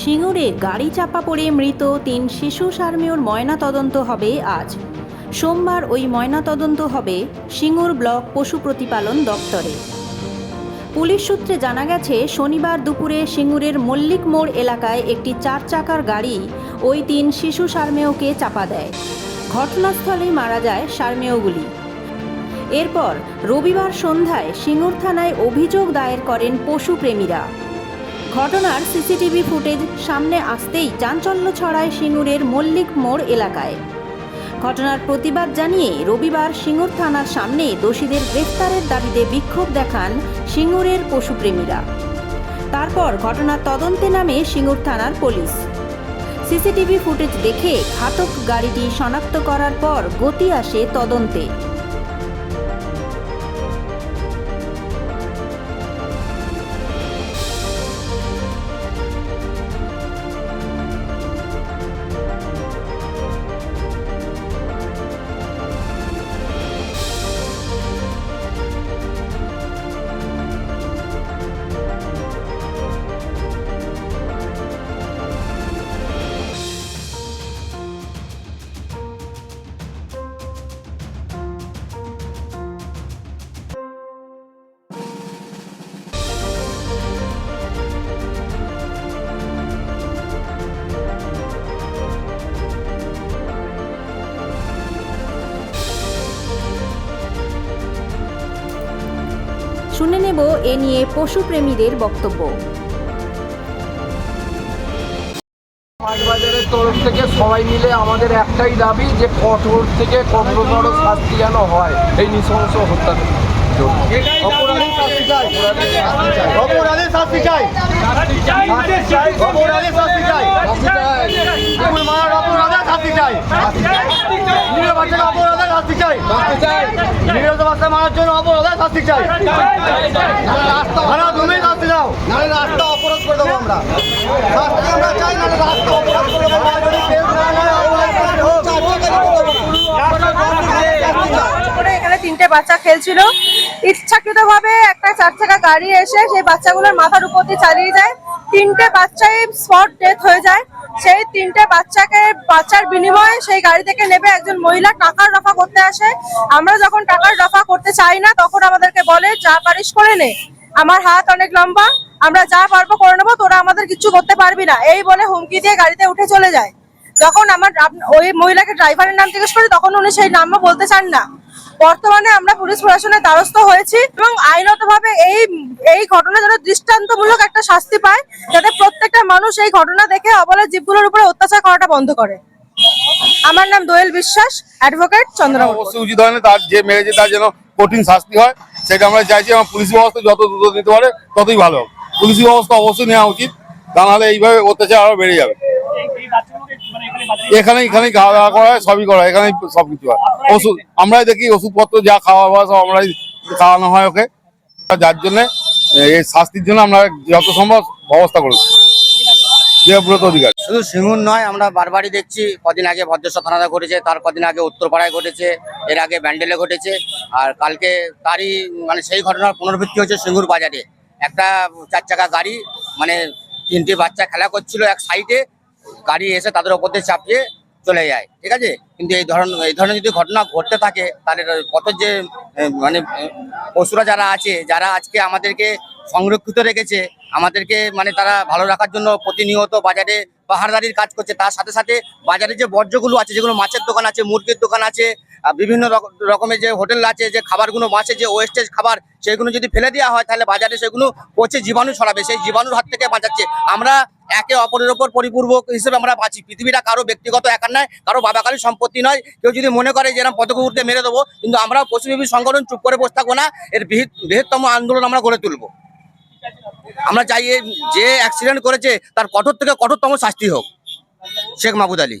সিঙ্গুরে গাড়ি চাপা পড়ে মৃত তিন শিশু সার্মেয়র ময়না তদন্ত হবে আজ। সোমবার ওই ময়না তদন্ত হবে সিঙ্গুর ব্লক পশু প্রতিপালন দপ্তরে। পুলিশ সূত্রে জানা গেছে, শনিবার দুপুরে সিঙ্গুরের মল্লিক মোড় এলাকায় একটি চার চাকার গাড়ি ওই তিন শিশু সার্মেয়কে চাপা দেয়। ঘটনাস্থলেই মারা যায় সার্মেয়গুলি এরপর রবিবার সন্ধ্যায় সিঙ্গুর থানায় অভিযোগ দায়ের করেন পশুপ্রেমীরা। ঘটনার সিসিটিভি ফুটেজ সামনে আসতেই চাঞ্চল্য ছড়ায় সিঙ্গুরের মল্লিক মোড় এলাকায়। ঘটনার প্রতিবাদ জানিয়ে রবিবার সিঙ্গুর থানার সামনে দোষীদের গ্রেফতারের দাবিতে বিক্ষোভ দেখান সিঙ্গুরের পশুপ্রেমীরা। তারপর ঘটনার তদন্তে নামে সিঙ্গুর থানার পুলিশ। সিসিটিভি ফুটেজ দেখে ঘাতক গাড়িটি শনাক্ত করার পর গতি আসে তদন্তে। শুনে নেব এ নিয়ে পশুপ্রেমীদের বক্তব্য মাছবাজারের তরফ থেকে সবাই মিলে আমাদের একটাই দাবি যে কঠোর থেকে কঠোরতর শাস্তি যেন হয় এই নৃশংস হত্যা অপরাধীর শাস্তি চাই অপরাধীর শাস্তি চাই অপরাধীর শাস্তি চাই অপরাধের শাস্তি চাই নিরীহ বাচ্চাকে অপরাধের শাস্তি চাই নিরীহ বাচ্চা মারার জন্য অপরাধের চাই থানা তুমি দাও নাহলে রাস্তা অপরাধ করে দেবো আমরা। শাস্তি আমরা চাই নাহলে রাস্তা অপরাধ করে তিনটে বাচ্চা খেলছিল। ইচ্ছাকৃতভাবে একটা চার চাকা গাড়ি এসে সেই বাচ্চাগুলোর মাথার উপর দিয়ে চালিয়ে যায়। তিনটে বাচ্চাই স্পট ডেথ হয়ে যায়। সেই তিনটে বাচ্চাকে বাচ্চার বিনিময়ে সেই গাড়ি থেকে নেবে। একজন মহিলা টাকার রফা করতে আসে। আমরা যখন টাকার রফা করতে চাই না, তখন আমাদেরকে বলে, যা পারিস করে নে। আমার হাত অনেক লম্বা। আমরা যা পারব করে নেব। তোরা আমাদের কিচ্ছু করতে পারবি না। এই বলে হুমকি দিয়ে গাড়িতে উঠে চলে যায়। যখন আমার ওই মহিলাকে ড্রাইভারের নাম জিজ্ঞেস করি, তখন উনি সেই নামও বলতে চান না। বর্তমানে আমরা পুলিশ প্রশাসনের দ্বারস্থ হয়েছি এবং আইনতভাবে এই এই ঘটনা যেন দৃষ্টান্তমূলক একটা শাস্তি পায়, যাতে প্রত্যেকটা মানুষ এই ঘটনা দেখে অবলা জীবগুলোর উপরে অত্যাচার করাটা বন্ধ করে। আমার নাম দোয়েল বিশ্বাস, অ্যাডভোকেট চন্দ্রবাবু অবশ্যই উচিত তার যে মেরেছে তার যেন কঠিন শাস্তি হয়, সেটা আমরা চাইছি এবং পুলিশ ব্যবস্থা যত দ্রুত নিতে পারে ততই ভালো পুলিশ ব্যবস্থা অবশ্যই নেওয়া উচিত, তা নাহলে এইভাবে অত্যাচার আরও বেড়ে যাবে। এখানে এখানে খাওয়া দাওয়া করা হয়, সবই করা হয়, এখানে সবকিছু হয়। ওষুধ, আমরাই দেখি, ওষুধপত্র যা খাওয়া দাওয়া সব আমরাই খাওয়ানো হয় ওকে। যার জন্য এই শাস্তির জন্য আমরা যত সম্ভব ব্যবস্থা করেছি। দেবব্রত অধিকারী। শুধু সিঙ্গুর নয়, আমরা বারবারই দেখছি, কদিন আগে ভদ্রেশ্বর থানাতে ঘটেছে, তার কদিন আগে উত্তরপাড়ায় ঘটেছে, এর আগে ব্যান্ডেলে ঘটেছে, আর কালকে তারই মানে সেই ঘটনার পুনরাবৃত্তি হচ্ছে সিঙ্গুর বাজারে। একটা চার চাকা গাড়ি মানে তিনটে বাচ্চা খেলা করছিল এক সাইডে, গাড়ি এসে তাদের ওপর দিয়ে চাপিয়ে চলে যায়, ঠিক আছে? কিন্তু এই ধরনের এই ধরনের যদি ঘটনা ঘটতে থাকে, তাহলে কত যে মানে পশুরা যারা আছে, যারা আজকে আমাদেরকে সংরক্ষিত রেখেছে, আমাদেরকে মানে তারা ভালো রাখার জন্য প্রতিনিয়ত বাজারে পাহাড়দারির কাজ করছে, তার সাথে সাথে বাজারে যে বর্জ্যগুলো আছে, যেগুলো মাছের দোকান আছে, মুরগির দোকান আছে বিভিন্ন রকমের যে হোটেল আছে, যে খাবারগুলো মাছের যে ওয়েস্টেজ খাবার, সেগুলো যদি ফেলে দেওয়া হয়, তাহলে বাজারে সেগুলো পচে জীবাণু ছড়াবে, সেই জীবাণুর হাত থেকে বাঁচাচ্ছে। আমরা একে অপরের ওপর পরিপূর্বক হিসেবে আমরা বাঁচি। পৃথিবীটা কারও ব্যক্তিগত একার নয়, কারও বাবাকারী সম্পত্তি নয়। কেউ যদি মনে করে যে এরকম পদক মেরে দেবো, কিন্তু আমরা পশুজীবী সংগঠন চুপ করে বসে থাকব না, এর বৃহত্তম আন্দোলন আমরা গড়ে তুলবো। আমরা চাই যে অ্যাক্সিডেন্ট করেছে, তার কঠোর থেকে কঠোরতম শাস্তি হোক। শেখ মাহবুদ আলী।